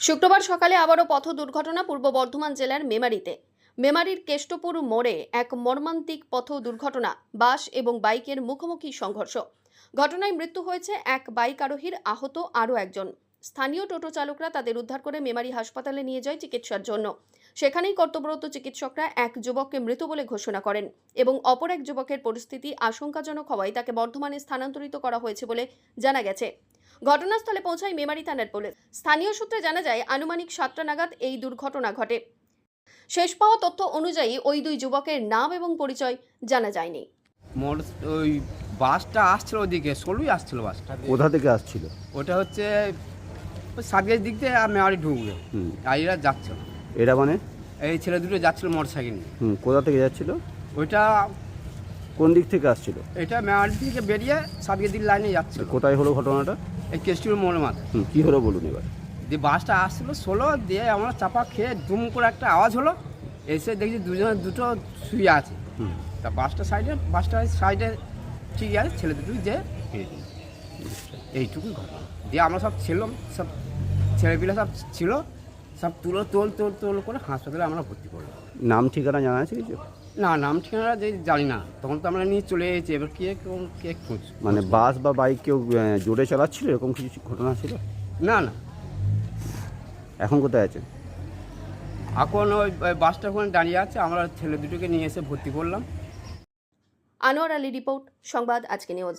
শুক্রবার সকালে আবারও পথ দুর্ঘটনা পূর্ব বর্ধমান জেলার মেমারিতে। মেমারির কেষ্টপুর মোড়ে এক মর্মান্তিক পথ দুর্ঘটনা, বাস এবং বাইকের মুখোমুখি সংঘর্ষ। ঘটনায় মৃত্যু হয়েছে এক বাইক আরোহীর, আহত আরও একজন। স্থানীয় টোটো চালকরা তাদের উদ্ধার করে মেমারি হাসপাতালে নিয়ে যায় চিকিৎসার জন্য। সেখানেই কর্তব্যরত চিকিৎসকরা এক যুবককে মৃত বলে ঘোষণা করেন এবং অপর এক যুবকের পরিস্থিতি আশঙ্কাজনক হওয়ায় তাকে বর্ধমানে স্থানান্তরিত করা হয়েছে বলে জানা গেছে। ঘটনাস্থলে পৌঁছায় মেমারি থানার পুলিশ। স্থানীয় সূত্রে জানা যায় আনুমানিক সাতটা নাগাদ এই দুর্ঘটনা ঘটে। শেষ পাওয়া তথ্য অনুযায়ী ওই দুই যুবকের নাম এবং পরিচয় জানা যায়নি। ওই বাসটা আসছিল ওদিকে ষোলোই আসছিল বাসটা। কোথা থেকে আসছিল? ওটা হচ্ছে ওই দিক থেকে আর মেয়ারি ঢুকবে। হুম। আর এরা যাচ্ছিল এটা মানে? এই ছেলে দুটো যাচ্ছিল মোটর সাইকেল নিয়ে। হুম কোথা থেকে যাচ্ছিল? ওইটা কোন দিক থেকে আসছিল? এটা মেয়ারি থেকে বেরিয়ে সাতগেজ দিক লাইনে যাচ্ছিল। কোথায় হলো ঘটনাটা? এই কেস্টুর মোড়ের মাথা হুম কী হলো বলুন এবার। দিয়ে বাসটা আসছিল ষোলো দিয়ে আমরা চাপা খেয়ে দুম করে একটা আওয়াজ হলো। এসে দেখছি দুজন দুটো শুয়ে আছে। তা বাসটা সাইডে বাসটা সাইডে ঠিক আছে ছেলে দুটো যে এইটুকুই ঘটনা। দিয়ে আমরা সব ছিলাম সব ছেলেপিলে সব ছিল সব তুলো তোল তোল তোল করে হাসপাতালে আমরা ভর্তি করলাম। নাম ঠিকানা জানা আছে কিছু? না নাম ঠিকানা যে জানি না। তখন তো আমরা নিয়ে চলে এসেছি এবার কে কোন কে খোঁজ মানে বাস বা বাইক কেউ জোরে চালাচ্ছিল? এরকম কিছু ঘটনা ছিল? না না। এখন কোথায় আছে এখন ওই ওই বাসটা ওখানে দাঁড়িয়ে আছে আমরা ছেলে দুটোকে নিয়ে এসে ভর্তি করলাম। আনোয়ার আলী রিপোর্ট সংবাদ আজকে নিউজ।